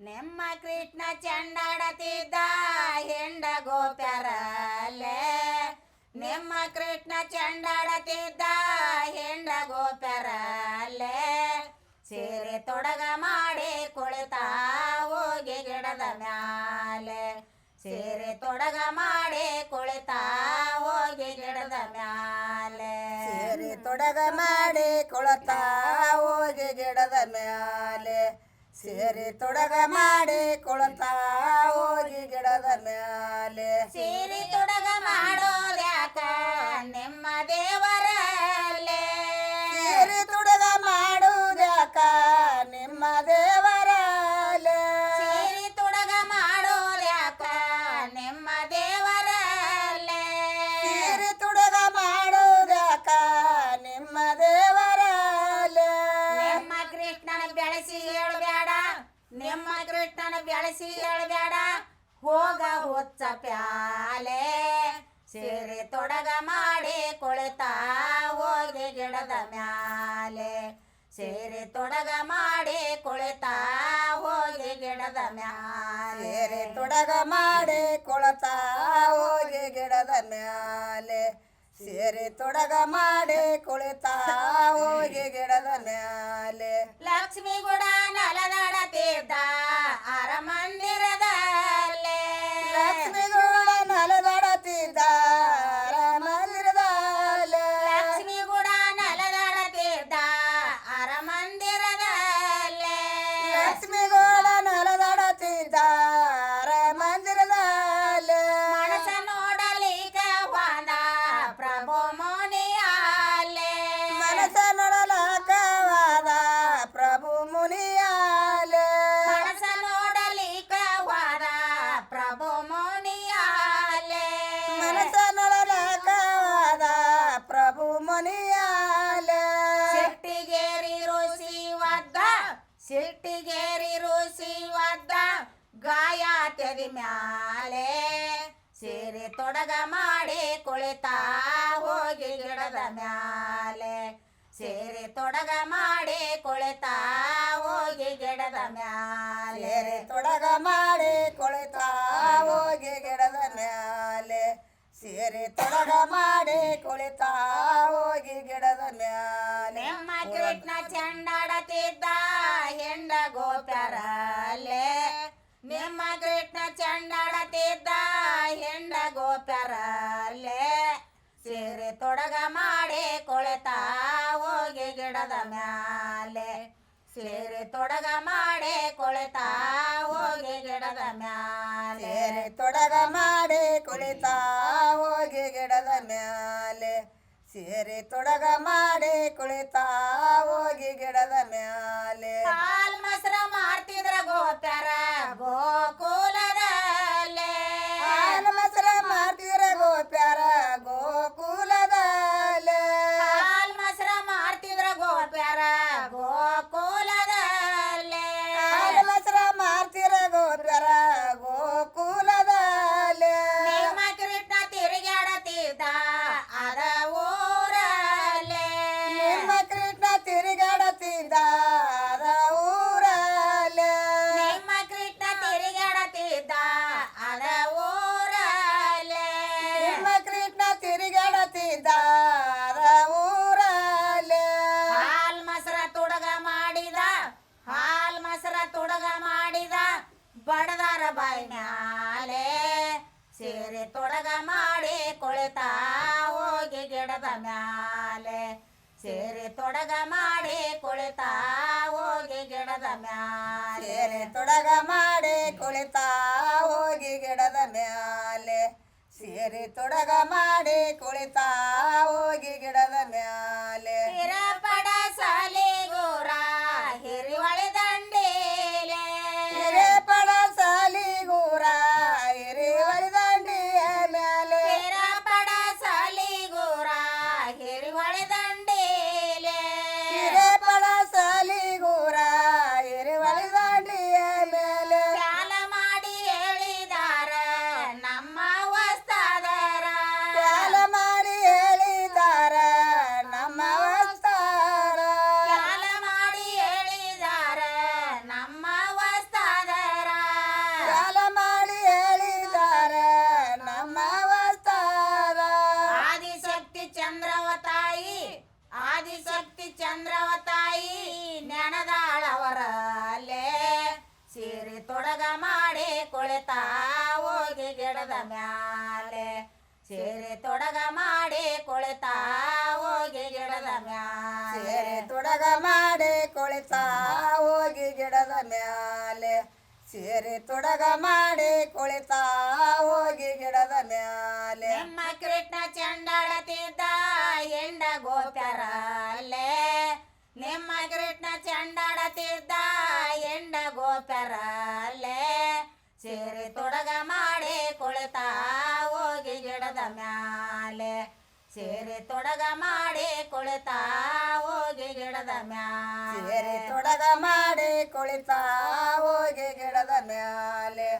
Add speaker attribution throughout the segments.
Speaker 1: ನಿಮ್ಮ ಕೃಷ್ಣ ಚಂಡಾಡತಿದ್ದ ಹೆಂಡ ಗೋಪ್ಯರಲ್ಲೇ. ನಿಮ್ಮ ಕೃಷ್ಣ ಚಂಡಾಡತಿದ್ದ ಹೆಂಡ ಗೋಪ್ಯರಲ್ಲೇ. ಸೀರೆ ತೊಡಗ ಮಾಡಿ ಕುಳಿತ ಹೋಗಿ ಗಿಡದ ಮ್ಯಾಲೆ. ಸೀರೆ ತೊಡಗ ಮಾಡಿ ಕುಳಿತ ಹೋಗಿ ಗಿಡದ ಮ್ಯಾಲೆ.
Speaker 2: ಸೇರೆ ತೊಡಗ ಮಾಡಿ ಕುಳಿತ ಹೋಗಿ ಗಿಡದ ಮ್ಯಾಲೆ. ಸೇರಿ ತೊಡಗ ಮಾಡಿ ಕೊಳತ ಹೋಗಿ ಗಿಡದ ಮ್ಯಾಲೆ.
Speaker 1: ಸೇರಿ ತೊಡಗ ಮಾಡೋದ್ಯಾಕ ನಿಮ್ಮ ದೇವರಲ್ಲೇ?
Speaker 2: ಸೇರಿ ತೊಡಗ ಮಾಡೋದ್ಯಾಕ ನಿಮ್ಮ ದೇವರಲೆ
Speaker 1: ಸೇರಿ ತೊಡಗ ಮಾಡೋದ್ಯಾಕ ನಿಮ್ಮ ದೇವರಲ್ಲೇ?
Speaker 2: ಸೇರಿ ತೊಡಗ ಮಾಡೋದ್ಯಾಕ ನಿಮ್ಮ ದೇವರಲೆ
Speaker 1: ನಿಮ್ಮ ಕೃಷ್ಣನ ಬೆಳೆಸಿ ನಿಮ್ಮ ಕೃಷ್ಣನ ಬೆಳೆಸಿ ಹೇಳಬೇಡ. ಹೋಗ ಹೊಚ್ಚ ಪ್ಯಾಲೆ. ಸೇರಿ ತೊಡಗ ಮಾಡಿ ಕೊಳೆತ ಹೋಗಿ ಗಿಡದ ಮ್ಯಾಲೆ. ಸೇರಿ ತೊಡಗ ಮಾಡಿ ಕೊಳೆತ ಹೋಗಿ ಗಿಡದ ಮ್ಯಾಲೆ.
Speaker 2: ಸೇರಿ ತೊಡಗ ಮಾಡಿ ಕೊಳತಾ ಹೋಗಿ ಗಿಡದ ಮ್ಯಾಲೆ. ಸೇರಿ ತೊಡಗ ಮಾಡಿ ಕುಳಿತ ಹೋಗಿ ಗಿಡದ ಮ್ಯಾಲೆ.
Speaker 1: ಲಕ್ಷ್ಮಿ ಗುಡ ನಲದಾಡತಿದ್ದ ಅರಮಂದಿರದಲ್ಲೇ ಸಿಟ್ಟಿಗೇರಿ ರುಸಿ ಒದ್ದ ಗಾಯ ತೆರಿ ಮ್ಯಾಲೆ ಸೇರಿ ತೊಡಗ ಮಾಡಿ ಕುಳಿತಾ ಹೋಗಿ ಗಿಡದ ಮ್ಯಾಲೆ ಸೇರಿ ತೊಡಗ ಮಾಡಿ ಕುಳಿತಾ ಹೋಗಿ ಗಿಡದ ಮ್ಯಾಲೆ
Speaker 2: ಸೇರಿ ತೊಡಗ ಮಾಡಿ ಕುಳಿತಾ ಹೋಗಿ ಗಿಡದ ಮ್ಯಾಲೆ ಸೇರಿ ತೊಡಗ ಮಾಡಿ ಕುಳಿತಾ ಹೋಗಿ ಗಿಡದ ಮ್ಯಾಲೆ
Speaker 1: ಕೃಷ್ಣ ಚಂಡಾಡತಿದ್ದ ಗೋಪ್ಯರಲ್ಲೇ ನಿಮ್ಮ ಕೃಷ್ಣ ಚಂಡಾಡತಿದ್ದ ಹೆಂಡ ಗೋಪ್ಯರಲ್ಲೇ ಸೀರೆ ತೊಡಗ ಮಾಡಿ ಕೊಳೆತ ಹೋಗಿ ಗಿಡದ ಮ್ಯಾಲೆ. ಸೀರೆ ತೊಡಗ ಮಾಡಿ ಕೊಳೆತ ಹೋಗಿ ಗಿಡದ ಮ್ಯಾಲೆ.
Speaker 2: ಸೇರಿ ತೊಡಗ ಮಾಡಿ ಕೊಳೆತ ಹೋಗಿ ಗಿಡದ ಮ್ಯಾಲೆ. ಸೇರಿ ತೊಡಗ ಮಾಡಿ ಕುಳಿತ ಹೋಗಿ ಗಿಡದ ಮ್ಯಾಲೆ.
Speaker 1: ಹಾಲ್ ಮಾರ್ತಿದ್ರ ಬಡದಾರ ಬಾಯಿ ಮ್ಯಾಲೆ ಸೇರಿ ತೊಡಗ ಮಾಡಿ ಕುಳಿತ ಹೋಗಿ ಗಿಡದ ಮ್ಯಾಲೆ ಸೇರಿ ತೊಡಗ ಮಾಡಿ ಕುಳಿತ ಹೋಗಿ ಗಿಡದ ಮ್ಯಾಲೆ
Speaker 2: ಸೇರಿ ತೊಡಗ ಮಾಡಿ ಕುಳಿತ ಹೋಗಿ ಗಿಡದ ಮ್ಯಾಲೆ ಸೇರಿ ತೊಡಗ ಮಾಡಿ ಕುಳಿತಾ ಹೋಗಿ ಗಿಡದ ಮ್ಯಾಲೆ ಮ್ಯಾಲೆ
Speaker 1: ಸೇರಿ ತೊಡಗ ಮಾಡಿ ಕುಳಿತಾ ಹೋಗಿ ಗಿಡದ ಮ್ಯಾಲೆ
Speaker 2: ಸೇರಿ ತೊಡಗ ಮಾಡಿ ಕುಳಿತಾ ಹೋಗಿ ಗಿಡದ ಮ್ಯಾಲೆ ಸೇರಿ ತೊಡಗ ಮಾಡಿ ಕುಳಿತಾ ಹೋಗಿ ಗಿಡದ ಮ್ಯಾಲೆ
Speaker 1: ನಿಮ್ಮ ಕೃಷ್ಣ ಚಂಡಾಡತಿದ್ದ ಎಂಡ ಗೋಪ್ಯರಲ್ಲೇ ನಿಮ್ಮ ಕೃಷ್ಣ ಚಂಡಾಡತಿದ್ದ ಎಂಡ ಗೋಪ್ಯರಲ್ಲೇ ಸೇರಿ ಗಿಡದ ಮ್ಯಾಲೆ ಸೇರಿ ತೊಡಗ ಮಾಡಿ ಕುಳಿತಾ ಹೋಗಿ ಗಿಡದ ಮ್ಯಾಲೆ.
Speaker 2: ಸೇರಿ ತೊಡಗ ಮಾಡಿ ಕುಳಿತಾ ಹೋಗಿ ಗಿಡದ ಮ್ಯಾಲೆ.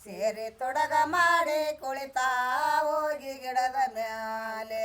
Speaker 2: ಸೇರಿ ತೊಡಗ ಮಾಡಿ ಕುಳಿತಾ ಹೋಗಿ ಗಿಡದ ಮ್ಯಾಲೆ.